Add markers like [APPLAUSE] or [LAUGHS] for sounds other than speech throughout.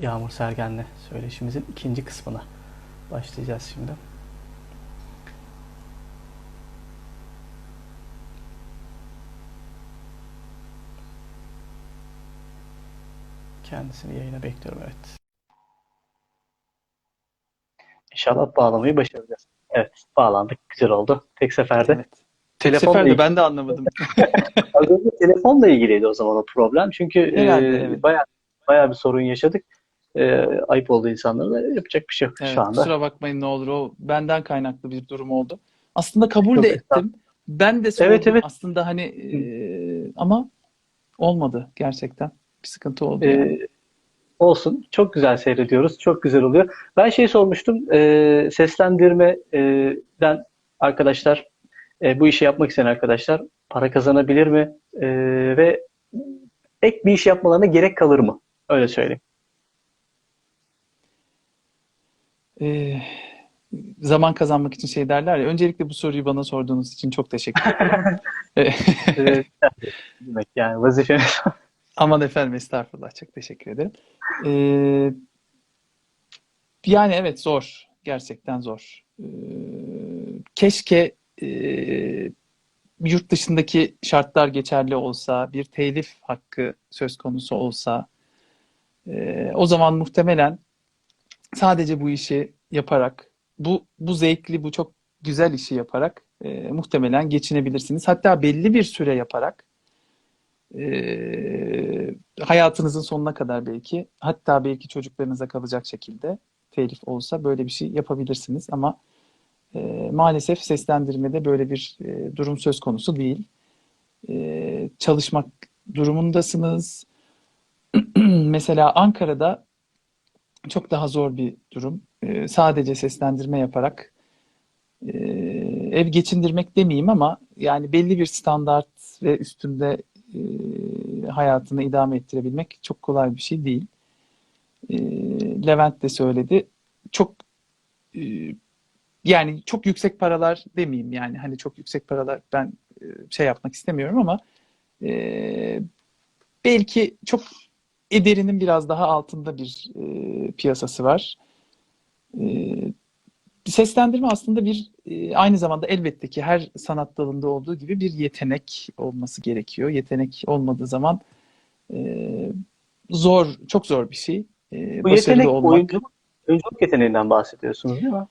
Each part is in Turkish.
Yağmur Sergen'le söyleşimizin ikinci kısmına başlayacağız şimdi. Kendisini yayına bekliyorum evet. İnşallah bağlamayı başaracağız. Evet, bağlandık. Güzel oldu. Tek seferde. Evet. Telefonla Seferde ilgili- ben de anlamadım. [LAUGHS] Az önce telefonla ilgiliydi o zaman o problem. Çünkü Herhalde, e, evet. bayağı bayağı bir sorun yaşadık. E, ayıp oldu insanlara yapacak bir şey yok Evet, şu anda. kusura bakmayın ne olur o benden kaynaklı bir durum oldu. Aslında kabul Yok, de ettim. Ben de sordum Evet, evet. aslında hani e, ama olmadı gerçekten. Bir sıkıntı oldu. E, yani. olsun. Çok güzel seyrediyoruz. Çok güzel oluyor. Ben şey sormuştum. E, seslendirmeden arkadaşlar e, bu işi yapmak isteyen arkadaşlar para kazanabilir mi? E, ve ek bir iş yapmalarına gerek kalır mı? Öyle söyleyeyim. E, zaman kazanmak için şey derler ya. Öncelikle bu soruyu bana sorduğunuz için çok teşekkür ederim. [LAUGHS] E, E, demek yani vazifemiz. [LAUGHS] Aman efendim estağfurullah çok teşekkür ederim. Ee, yani evet zor. Gerçekten zor. Ee, keşke e, yurt dışındaki şartlar geçerli olsa, bir telif hakkı söz konusu olsa, e, o zaman muhtemelen sadece bu işi yaparak, bu bu zevkli, bu çok güzel işi yaparak e, muhtemelen geçinebilirsiniz. Hatta belli bir süre yaparak e, hayatınızın sonuna kadar belki hatta belki çocuklarınıza kalacak şekilde telif olsa böyle bir şey yapabilirsiniz ama e, maalesef seslendirmede böyle bir e, durum söz konusu değil. E, çalışmak durumundasınız. [CLEARS THROAT] Mesela Ankara'da çok daha zor bir durum. E, sadece seslendirme yaparak e, ev geçindirmek demeyeyim ama yani belli bir standart ve üstünde e, hayatını idame ettirebilmek çok kolay bir şey değil. E, Levent de söyledi. Çok e, yani çok yüksek paralar demeyeyim yani hani çok yüksek paralar ben şey yapmak istemiyorum ama e, belki çok ederinin biraz daha altında bir e, piyasası var. E, Seslendirme aslında bir e, aynı zamanda elbette ki her sanat dalında olduğu gibi bir yetenek olması gerekiyor. Yetenek olmadığı zaman e, zor, çok zor bir şey. E, Bu yetenek olmak. oyunculuk, oyunculuk yeteneğinden bahsediyorsunuz değil mi?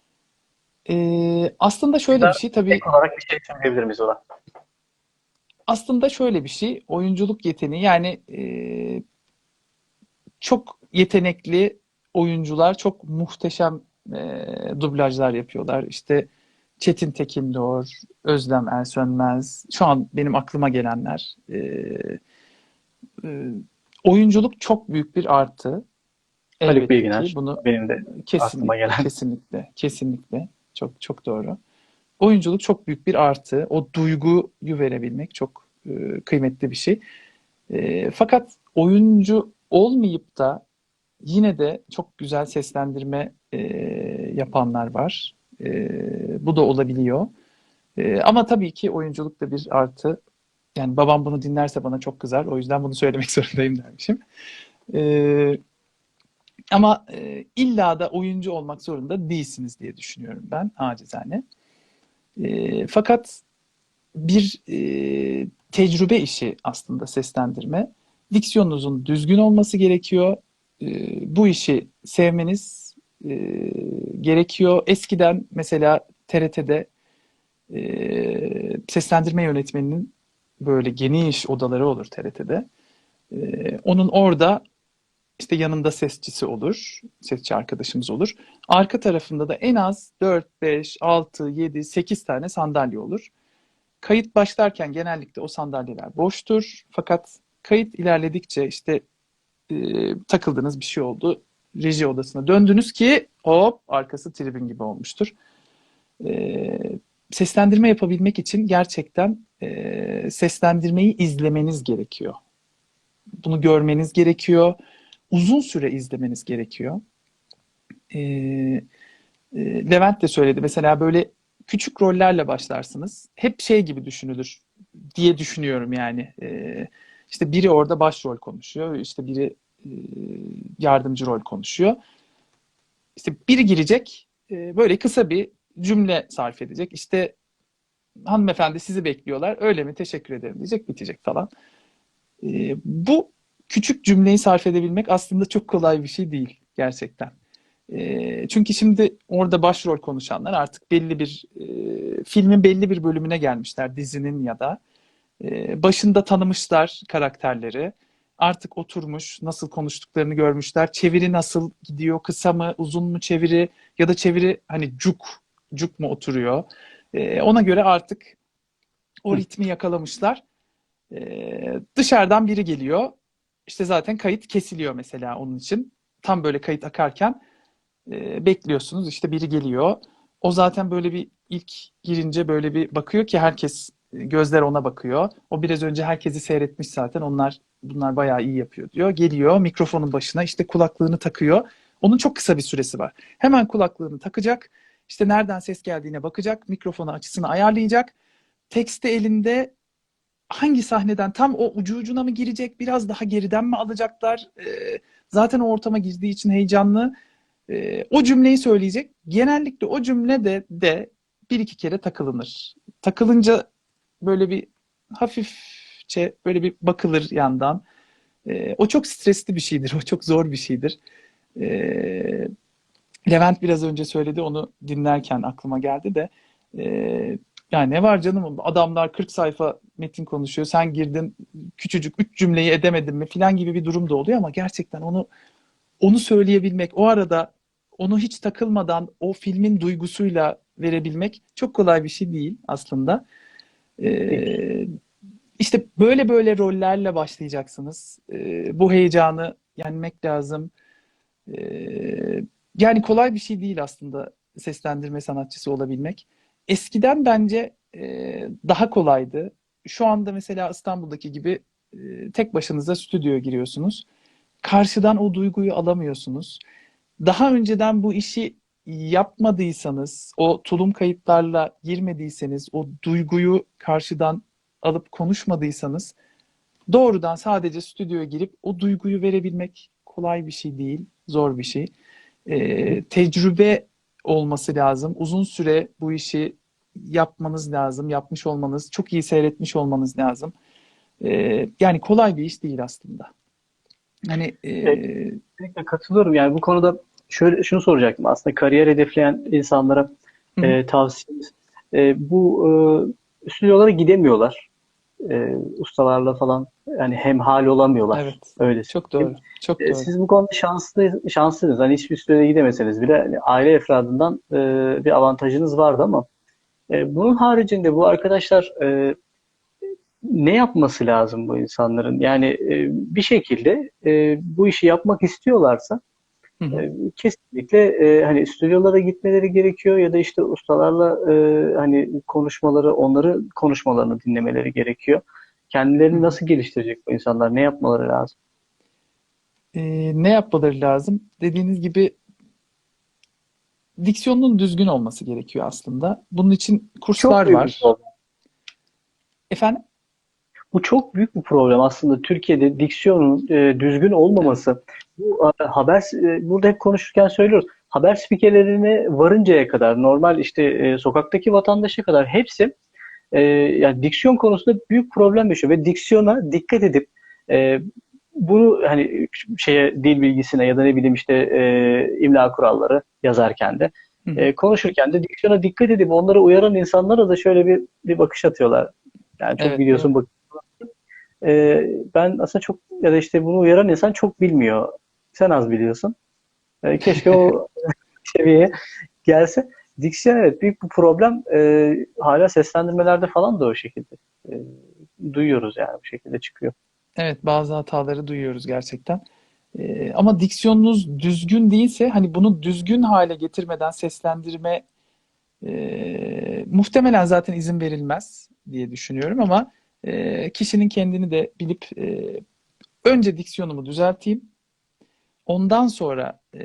E, aslında şöyle bir şey tabii Ek olarak bir şey söyleyebilir miyiz ona? aslında şöyle bir şey oyunculuk yeteneği yani e, çok yetenekli oyuncular çok muhteşem e, dublajlar yapıyorlar. İşte Çetin Tekin Doğur, Özlem Ersönmez, şu an benim aklıma gelenler. E, e, oyunculuk çok büyük bir artı. Haluk Elbette Bilginer bunu benim de kesinlikle, aklıma gelen. kesinlikle, kesinlikle çok çok doğru. Oyunculuk çok büyük bir artı. O duyguyu verebilmek çok e, kıymetli bir şey. E, fakat oyuncu olmayıp da yine de çok güzel seslendirme e, yapanlar var. E, bu da olabiliyor. E, ama tabii ki oyunculuk da bir artı. Yani babam bunu dinlerse bana çok kızar. O yüzden bunu söylemek [LAUGHS] zorundayım dermişim. E, ama e, illa da oyuncu olmak zorunda değilsiniz diye düşünüyorum ben acizane. E, fakat bir e, tecrübe işi aslında seslendirme. Diksiyonunuzun düzgün olması gerekiyor. E, bu işi sevmeniz e, gerekiyor. Eskiden mesela TRT'de e, seslendirme yönetmeninin böyle geniş odaları olur TRT'de. E, onun orada işte yanında sesçisi olur, sesçi arkadaşımız olur. Arka tarafında da en az 4, 5, 6, 7, 8 tane sandalye olur. Kayıt başlarken genellikle o sandalyeler boştur. Fakat kayıt ilerledikçe işte e, takıldığınız bir şey oldu. Reji odasına döndünüz ki hop arkası tribün gibi olmuştur. E, seslendirme yapabilmek için gerçekten e, seslendirmeyi izlemeniz gerekiyor. Bunu görmeniz gerekiyor. Uzun süre izlemeniz gerekiyor. E, e, Levent de söyledi. Mesela böyle küçük rollerle başlarsınız. Hep şey gibi düşünülür diye düşünüyorum yani. E, işte biri orada başrol konuşuyor. işte biri e, yardımcı rol konuşuyor. İşte biri girecek, e, böyle kısa bir cümle sarf edecek. İşte hanımefendi sizi bekliyorlar. Öyle mi? Teşekkür ederim diyecek, bitecek falan. E, bu küçük cümleyi sarf edebilmek aslında çok kolay bir şey değil gerçekten. Çünkü şimdi orada başrol konuşanlar artık belli bir filmin belli bir bölümüne gelmişler dizinin ya da e, başında tanımışlar karakterleri. Artık oturmuş, nasıl konuştuklarını görmüşler. Çeviri nasıl gidiyor? Kısa mı, uzun mu çeviri? Ya da çeviri hani cuk, cuk mu oturuyor? E, ona göre artık o ritmi yakalamışlar. E, dışarıdan biri geliyor. İşte zaten kayıt kesiliyor mesela onun için. Tam böyle kayıt akarken e, bekliyorsunuz. İşte biri geliyor. O zaten böyle bir ilk girince böyle bir bakıyor ki herkes gözler ona bakıyor. O biraz önce herkesi seyretmiş zaten. Onlar bunlar bayağı iyi yapıyor diyor. Geliyor mikrofonun başına işte kulaklığını takıyor. Onun çok kısa bir süresi var. Hemen kulaklığını takacak. İşte nereden ses geldiğine bakacak. Mikrofonu açısını ayarlayacak. Teksti elinde hangi sahneden tam o ucu ucuna mı girecek? Biraz daha geriden mi alacaklar? Ee, zaten o ortama girdiği için heyecanlı. Ee, o cümleyi söyleyecek. Genellikle o cümle de, de bir iki kere takılınır. Takılınca böyle bir hafifçe böyle bir bakılır yandan. Ee, o çok stresli bir şeydir. [LAUGHS] O çok zor bir şeydir. Ee, Levent biraz önce söyledi onu dinlerken aklıma geldi de ee, yani ne var canım adamlar 40 sayfa metin konuşuyor sen girdin küçücük 3 cümleyi edemedin mi filan gibi bir durum da oluyor ama gerçekten onu onu söyleyebilmek o arada onu hiç takılmadan o filmin duygusuyla verebilmek çok kolay bir şey değil aslında. Ee, işte böyle böyle rollerle başlayacaksınız. Ee, bu heyecanı yenmek lazım. Ee, yani kolay bir şey değil aslında seslendirme sanatçısı olabilmek. Eskiden bence e, daha kolaydı. Şu anda mesela İstanbul'daki gibi e, tek başınıza stüdyoya giriyorsunuz. Karşıdan o duyguyu alamıyorsunuz. Daha önceden bu işi yapmadıysanız, o tulum kayıtlarla girmediyseniz, o duyguyu karşıdan alıp konuşmadıysanız doğrudan sadece stüdyoya girip o duyguyu verebilmek kolay bir şey değil, zor bir şey. Ee, tecrübe olması lazım. Uzun süre bu işi yapmanız lazım, yapmış olmanız, çok iyi seyretmiş olmanız lazım. Ee, yani kolay bir iş değil aslında. Hani e, Kesinlikle katılıyorum. Yani bu konuda şöyle şunu soracaktım aslında kariyer hedefleyen insanlara Hı hı. e, tavsiyemiz. E, bu e, stüdyolara gidemiyorlar. E, ustalarla falan yani hemhal olamıyorlar. evet, Öyle çok doğru, çok E, doğru. Siz bu konuda şanslı, şanslısınız. Hani hiçbir stüdyoya gidemeseniz bile hani aile efradından e, bir avantajınız vardı ama e, bunun haricinde bu arkadaşlar e, ne yapması lazım bu insanların? Yani e, bir şekilde e, bu işi yapmak istiyorlarsa Hı hı. e, kesinlikle e, hani stüdyolara gitmeleri gerekiyor ya da işte ustalarla e, hani konuşmaları, onları konuşmalarını dinlemeleri gerekiyor. Kendilerini nasıl geliştirecek bu insanlar? Ne yapmaları lazım? Ee, ne yapmaları lazım? Dediğiniz gibi diksiyonun düzgün olması gerekiyor aslında. Bunun için Çok kurslar bir var. problem. Efendim? Bu çok büyük bir problem aslında. Türkiye'de diksiyonun e, düzgün olmaması. Bu e, haber e, burada hep konuşurken söylüyoruz. Haber spikerlerine varıncaya kadar normal işte e, sokaktaki vatandaşa kadar hepsi e, yani diksiyon konusunda büyük problem yaşıyor ve diksiyona dikkat edip e, bunu hani şeye dil bilgisine ya da ne bileyim işte e, imla kuralları yazarken de e, konuşurken de diksiyona dikkat edip onları uyaran insanlara da şöyle bir bir bakış atıyorlar. Yani çok Evet, biliyorsun bak. E, ben aslında çok ya da işte bunu uyaran insan çok bilmiyor. Sen az biliyorsun. E, keşke o [LAUGHS] seviyeye gelse. Diksiyon evet büyük bir problem. E, hala seslendirmelerde falan da o şekilde. E, duyuyoruz yani bu şekilde çıkıyor. Evet, bazı hataları duyuyoruz gerçekten. Ee, ama diksiyonunuz düzgün değilse hani bunu düzgün hale getirmeden seslendirme e, muhtemelen zaten izin verilmez diye düşünüyorum ama e, kişinin kendini de bilip e, önce diksiyonumu düzelteyim. Ondan sonra e,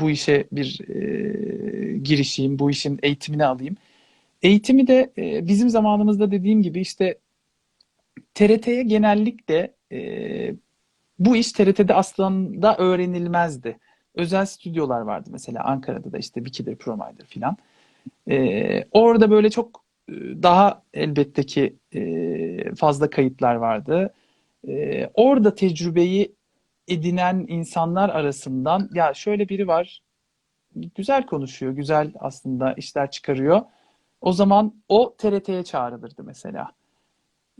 bu işe bir e, girişeyim, bu işin eğitimini alayım. Eğitimi de e, bizim zamanımızda dediğim gibi işte TRT'ye genellikle e, bu iş TRT'de aslında öğrenilmezdi. Özel stüdyolar vardı mesela Ankara'da da işte Wiki'dir, Promider filan. Ee, orada böyle çok e, daha elbette ki e, fazla kayıtlar vardı. Ee, orada tecrübeyi edinen insanlar arasından ya şöyle biri var güzel konuşuyor, güzel aslında işler çıkarıyor. O zaman o TRT'ye çağrılırdı mesela.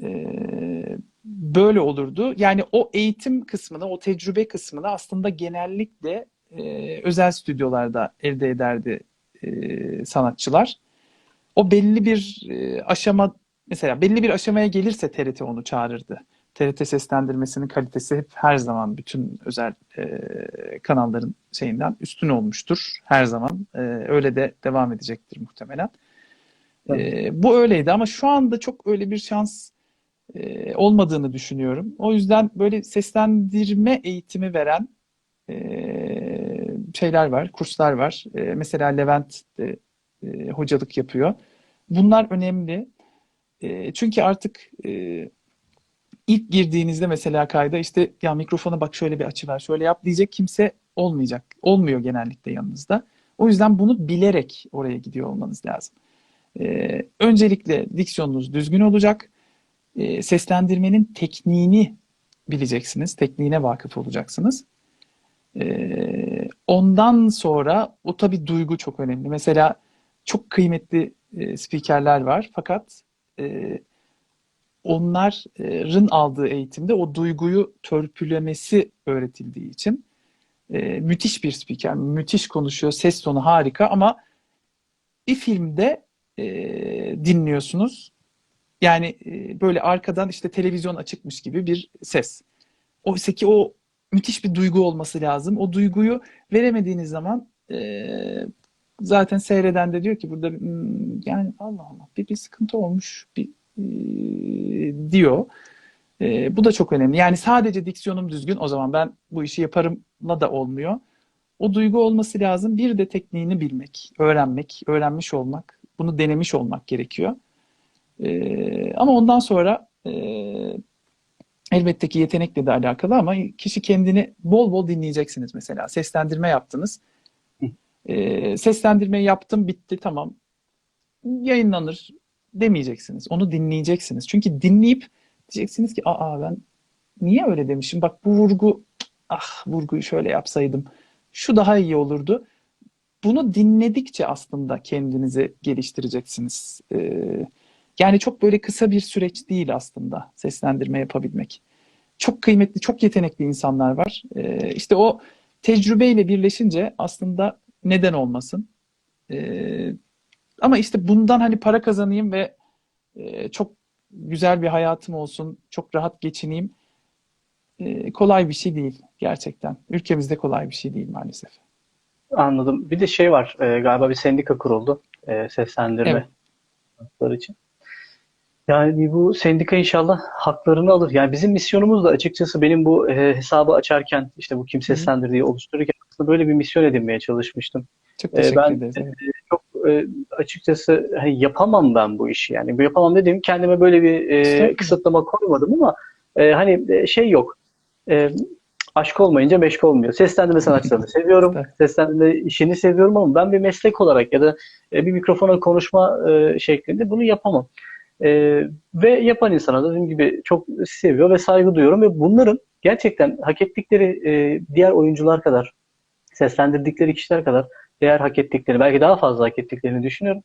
Ee, böyle olurdu. Yani o eğitim kısmını, o tecrübe kısmını aslında genellikle e, özel stüdyolarda elde ederdi e, sanatçılar. O belli bir e, aşama, mesela belli bir aşamaya gelirse TRT onu çağırırdı. TRT seslendirmesinin kalitesi hep her zaman bütün özel e, kanalların şeyinden üstün olmuştur. Her zaman. E, öyle de devam edecektir muhtemelen. E, bu öyleydi ama şu anda çok öyle bir şans e, olmadığını düşünüyorum. O yüzden böyle seslendirme eğitimi veren e, şeyler var, kurslar var. E, mesela Levent de e, hocalık yapıyor. Bunlar önemli. E, çünkü artık e, ilk girdiğinizde mesela kayda işte ya mikrofona bak şöyle bir açı ver, şöyle yap diyecek kimse olmayacak. Olmuyor genellikle yanınızda. O yüzden bunu bilerek oraya gidiyor olmanız lazım. E, öncelikle diksiyonunuz düzgün olacak. E, seslendirmenin tekniğini bileceksiniz. Tekniğine vakıf olacaksınız. Ondan sonra o tabii duygu çok önemli. Mesela çok kıymetli e, spikerler var fakat e, onların aldığı eğitimde o duyguyu törpülemesi öğretildiği için e, müthiş bir spiker, müthiş konuşuyor, ses tonu harika ama bir filmde e, dinliyorsunuz. Yani böyle arkadan işte televizyon açıkmış gibi bir ses. Oysa ki o müthiş bir duygu olması lazım. O duyguyu veremediğiniz zaman zaten seyreden de diyor ki burada "Hmm, yani Allah Allah bir, bir sıkıntı olmuş bir e, diyor. E, bu da çok önemli. Yani sadece diksiyonum düzgün o zaman ben bu işi yaparımla da olmuyor. O duygu olması lazım. Bir de tekniğini bilmek, öğrenmek, öğrenmiş olmak, bunu denemiş olmak gerekiyor. E, ama ondan sonra e, elbette ki yetenekle de alakalı ama kişi kendini bol bol dinleyeceksiniz mesela. Seslendirme yaptınız. E, seslendirmeyi yaptım bitti tamam. Yayınlanır demeyeceksiniz. Onu dinleyeceksiniz. Çünkü dinleyip diyeceksiniz ki aa ben niye öyle demişim? Bak bu vurgu ah vurguyu şöyle yapsaydım. Şu daha iyi olurdu. Bunu dinledikçe aslında kendinizi geliştireceksiniz. Ee, yani çok böyle kısa bir süreç değil aslında seslendirme yapabilmek. Çok kıymetli, çok yetenekli insanlar var. Ee, işte o tecrübeyle birleşince aslında neden olmasın? Ee, ama işte bundan hani para kazanayım ve e, çok güzel bir hayatım olsun, çok rahat geçineyim. E, kolay bir şey değil gerçekten. Ülkemizde kolay bir şey değil maalesef. Anladım. Bir de şey var, e, galiba bir sendika kuruldu e, seslendirme Evet. için. Yani bu sendika inşallah haklarını alır. Yani bizim misyonumuz da açıkçası benim bu e, hesabı açarken, işte bu kim hı. seslendirdiği oluştururken aslında böyle bir misyon edinmeye çalışmıştım. Çok E, teşekkür ben ederiz. Evet. çok e, açıkçası hani yapamam ben bu işi yani. Bu yapamam dediğim kendime böyle bir e, kısıtlama koymadım ama e, hani e, şey yok. E, aşk olmayınca meşk olmuyor. Seslendirme sanatçılarını [LAUGHS] seviyorum. Seslendirme işini seviyorum ama ben bir meslek olarak ya da e, bir mikrofona konuşma e, şeklinde bunu yapamam. E, ve yapan insana da dediğim gibi çok seviyor ve saygı duyuyorum ve bunların gerçekten hak ettikleri e, diğer oyuncular kadar seslendirdikleri kişiler kadar değer hak ettiklerini, belki daha fazla hak ettiklerini düşünüyorum.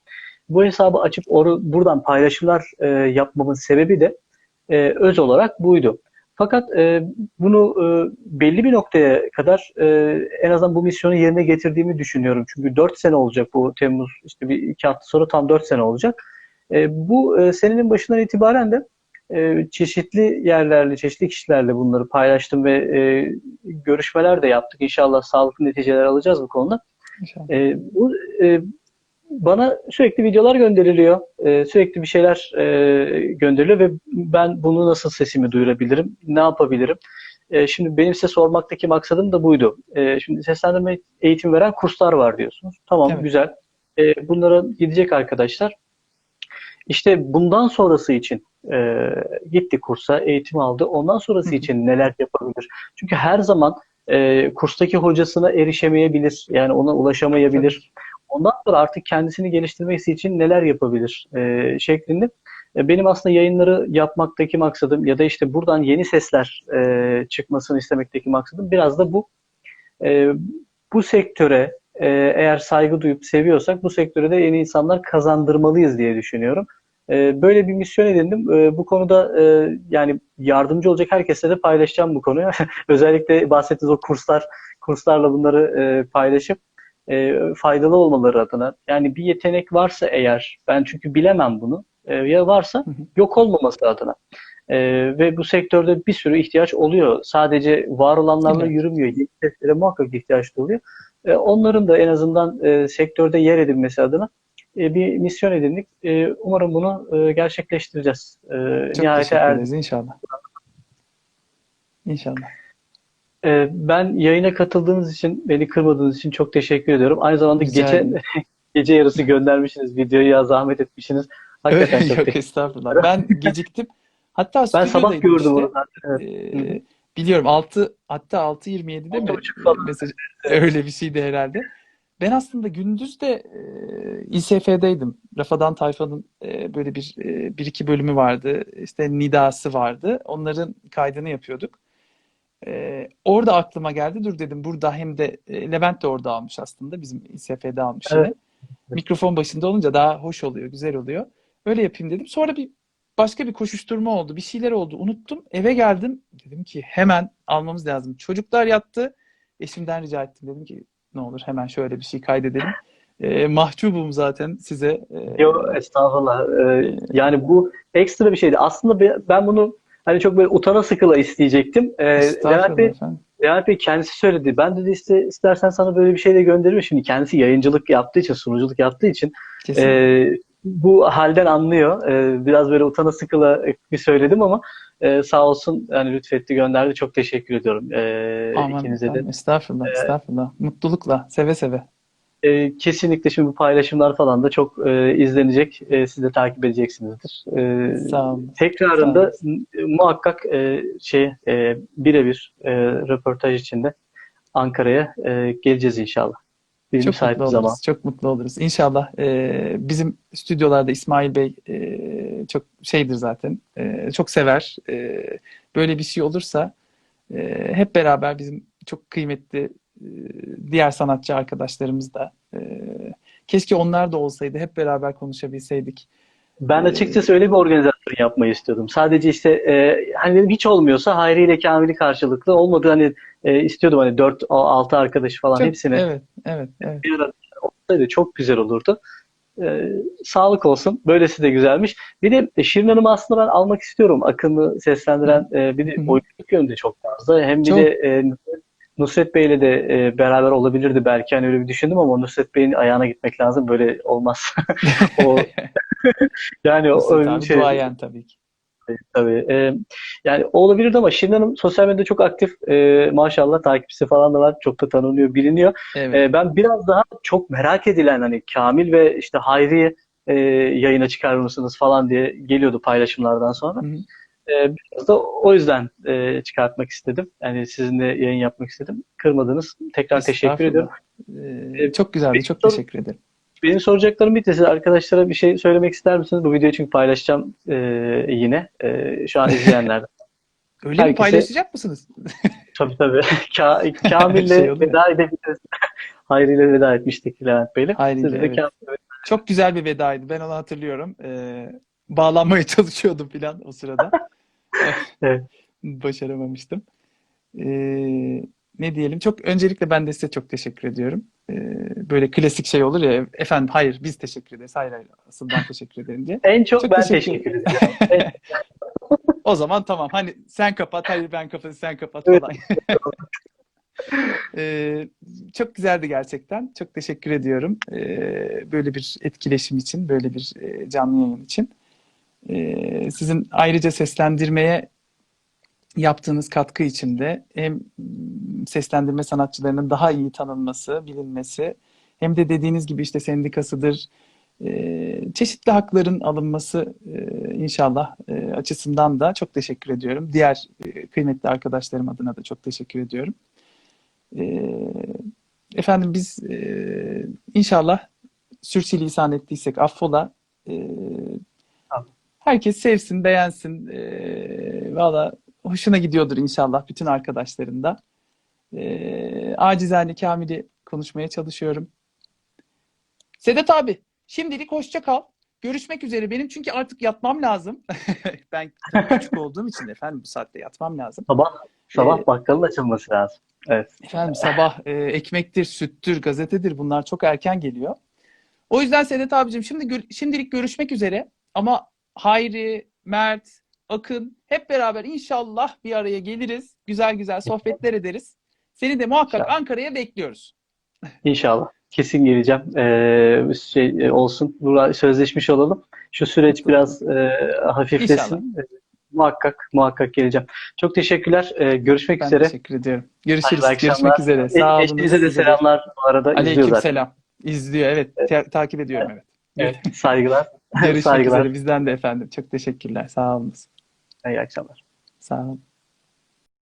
Bu hesabı açıp oru, buradan paylaşımlar e, yapmamın sebebi de e, öz olarak buydu. Fakat e, bunu e, belli bir noktaya kadar e, en azından bu misyonu yerine getirdiğimi düşünüyorum. Çünkü 4 sene olacak bu Temmuz, işte bir iki hafta sonra tam 4 sene olacak. E, bu e, senenin başından itibaren de e, çeşitli yerlerle, çeşitli kişilerle bunları paylaştım ve e, görüşmeler de yaptık. İnşallah sağlıklı neticeler alacağız bu konuda. İnşallah. E, bu e, bana sürekli videolar gönderiliyor. E, sürekli bir şeyler e, gönderiliyor ve ben bunu nasıl sesimi duyurabilirim? Ne yapabilirim? E, şimdi benim size sormaktaki maksadım da buydu. E, şimdi seslendirme eğitim veren kurslar var diyorsunuz. Tamam, Evet. güzel. E, bunlara gidecek arkadaşlar. İşte bundan sonrası için E, gitti kursa, eğitim aldı. Ondan sonrası için neler yapabilir? Çünkü her zaman e, kurstaki hocasına erişemeyebilir. Yani ona ulaşamayabilir. Ondan sonra artık kendisini geliştirmesi için neler yapabilir e, şeklinde. E, Benim aslında yayınları yapmaktaki maksadım ya da işte buradan yeni sesler e, çıkmasını istemekteki maksadım biraz da bu. E, bu sektöre e, eğer saygı duyup seviyorsak bu sektöre de yeni insanlar kazandırmalıyız diye düşünüyorum. E, böyle bir misyon edindim. E, bu konuda e, yani yardımcı olacak herkesle de paylaşacağım bu konuyu. [LAUGHS] Özellikle bahsettiğiniz o kurslar, kurslarla bunları e, paylaşıp e, faydalı olmaları adına. Yani bir yetenek varsa eğer, ben çünkü bilemem bunu, e, ya varsa yok olmaması adına. E, ve bu sektörde bir sürü ihtiyaç oluyor. Sadece var olanlarla Evet. yürümüyor. Yeni muhakkak ihtiyaç oluyor. E, onların da en azından e, sektörde yer edinmesi adına e, bir misyon edindik. E, umarım bunu e, gerçekleştireceğiz. E, Çok nihayete teşekkür ederiz inşallah. İnşallah. E, ben yayına katıldığınız için, beni kırmadığınız için çok teşekkür ediyorum. Aynı zamanda Rica gece [LAUGHS] gece yarısı göndermişsiniz videoyu ya zahmet etmişsiniz. Hakikaten çok Yok estağfurullah. Ben geciktim. Hatta Ben sabah gördüm işte. onu zaten. Evet. Ee, biliyorum 6 hatta 6.27'de mi 6.30 falan. mesaj [LAUGHS] öyle bir şeydi herhalde. Ben aslında gündüz de e, İSF'deydim. Rafadan Tayfa'nın e, böyle bir e, bir iki bölümü vardı. İşte nidası vardı. Onların kaydını yapıyorduk. E, orada aklıma geldi. Dur dedim burada hem de e, Levent de orada almış aslında. Bizim İSF'de almış Evet. yine. Mikrofon başında olunca daha hoş oluyor, güzel oluyor. Öyle yapayım dedim. Sonra bir başka bir koşuşturma oldu. Bir şeyler oldu. Unuttum. Eve geldim. Dedim ki hemen almamız lazım. Çocuklar yattı. Eşimden rica ettim. Dedim ki ne olur hemen şöyle bir şey kaydedelim. Ee, mahcubum zaten size. Ee, Yok estağfurullah. Ee, yani bu ekstra bir şeydi. Aslında be- ben bunu hani çok böyle utana sıkıla isteyecektim. Ee, Levent Bey. Levent Bey kendisi söyledi. Ben dedi iste, istersen sana böyle bir şey de gönderirim. Şimdi kendisi yayıncılık yaptığı için, sunuculuk yaptığı için Kesin. e, bu halden anlıyor. E, biraz böyle utana sıkıla bir söyledim ama e, sağ olsun yani lütfetti gönderdi. Çok teşekkür ediyorum e, Aman ikinize de. efendim, estağfurullah, estağfurullah. Mutlulukla, seve seve. E, kesinlikle şimdi bu paylaşımlar falan da çok e, izlenecek. E, siz de takip edeceksinizdir. E, Sağ olun. tekrarında Sağ m- muhakkak e, şey e, birebir e, röportaj içinde Ankara'ya e, geleceğiz inşallah. Bir Çok mutlu bir zaman. oluruz. Çok mutlu oluruz. İnşallah e, bizim stüdyolarda İsmail Bey e, çok şeydir zaten. E, çok sever. E, böyle bir şey olursa e, hep beraber bizim çok kıymetli e, diğer sanatçı arkadaşlarımız da e, keşke onlar da olsaydı. Hep beraber konuşabilseydik. Ben Ee, açıkçası öyle bir organizasyon yapmayı istiyordum. Sadece işte e, hani dedim hiç olmuyorsa Hayri ile Kamil'i karşılıklı olmadı hani e, istiyordum hani 4 6 arkadaşı falan Çok, hepsini evet, evet, evet. bir arada olsaydı çok güzel olurdu. E, sağlık olsun. Böylesi de güzelmiş. Bir de e, Şirin Hanım'ı aslında ben almak istiyorum. Akın'ı seslendiren e, bir de oyunculuk yönünde çok fazla. Hem bir Çok. de e, Nusret Bey'le de e, beraber olabilirdi belki hani öyle bir düşündüm ama Nusret Bey'in ayağına gitmek lazım. Böyle olmaz. [LAUGHS] o [LAUGHS] yani o Nusret abi şey duayen tabii ki. Tabii. Ee, yani o olabilirdi ama Şirin Hanım sosyal medyada çok aktif. Ee, maşallah takipçisi falan da var. Çok da tanınıyor, biliniyor. Evet. Ee, ben biraz daha çok merak edilen hani Kamil ve işte Hayri'yi e, yayına çıkarır mısınız falan diye geliyordu paylaşımlardan sonra. Hı hı. Ee, biraz da o yüzden e, çıkartmak istedim. Yani sizinle yayın yapmak istedim. Kırmadınız. Tekrar teşekkür ediyorum. Ee, çok güzeldi. Çok teşekkür ederim. Benim soracaklarım bitti. Siz arkadaşlara bir şey söylemek ister misiniz? Bu videoyu çünkü paylaşacağım e, yine. E, şu an izleyenler. [LAUGHS] Öyle mi Herkese- paylaşacak mısınız? [LAUGHS] Tabii tabii. [LAUGHS] Ka Kamil'le Şey oluyor. veda edebiliriz. Hayri ile veda etmiştik Levent Bey'le. Hayri ile, evet. Kamil'le Çok güzel bir vedaydı. Ben onu hatırlıyorum. Ee, bağlanmaya çalışıyordum falan o sırada. Evet. Başaramamıştım. Ee, ne diyelim? Çok öncelikle ben de size çok teşekkür ediyorum. Ee, böyle klasik şey olur ya. Efendim hayır biz teşekkür ederiz. Hayır hayır asıl ben teşekkür ederim diye. En çok Çok ben teşekkür ederim. En- [LAUGHS] O zaman tamam. Hani sen kapat, hayır ben kapat, sen kapat falan. [LAUGHS] Ee, çok güzeldi gerçekten. Çok teşekkür ediyorum. Ee, böyle bir etkileşim için, böyle bir e, canlı yayın için. Ee, sizin ayrıca seslendirmeye yaptığınız katkı için de hem seslendirme sanatçılarının daha iyi tanınması, bilinmesi hem de dediğiniz gibi işte sendikasıdır, e, çeşitli hakların alınması e, inşallah e, açısından da çok teşekkür ediyorum. Diğer e, kıymetli arkadaşlarım adına da çok teşekkür ediyorum. E, efendim biz inşallah sürçülisan ettiysek affola. E, Tamam. herkes sevsin, beğensin. Valla hoşuna gidiyordur inşallah bütün arkadaşların da. E, acizane Kamil'i konuşmaya çalışıyorum. Sedat abi, şimdilik hoşça kal. Görüşmek üzere benim çünkü artık yatmam lazım. [LAUGHS] ben küçük olduğum için efendim bu saatte yatmam lazım. Sabah sabah Ee, bakkalın açılması lazım. Evet. Efendim sabah e, ekmektir, süttür, gazetedir bunlar çok erken geliyor. O yüzden Sedat abicim şimdi gör- şimdilik görüşmek üzere ama Hayri, Mert, Akın hep beraber inşallah bir araya geliriz. Güzel güzel sohbetler ederiz. Seni de muhakkak İnşallah. Ankara'ya bekliyoruz. İnşallah. Kesin geleceğim. Ee, şey e, olsun. Buna sözleşmiş olalım. Şu süreç biraz e, hafiflesin. E, muhakkak muhakkak geleceğim. Çok teşekkürler. Ee, görüşmek Ben üzere. teşekkür ediyorum. Görüşürüz. Hayırlı Görüşmek akşamlar. üzere. E- Sağ olun. Eşinize de Size de. selamlar. Bu arada Aleyküm selam. İzliyor evet. Ta- takip ediyorum evet. Evet, saygılar. Görüşmek saygılar. üzere bizden de efendim. Çok teşekkürler. Sağ olun. İyi akşamlar. Sağ olun.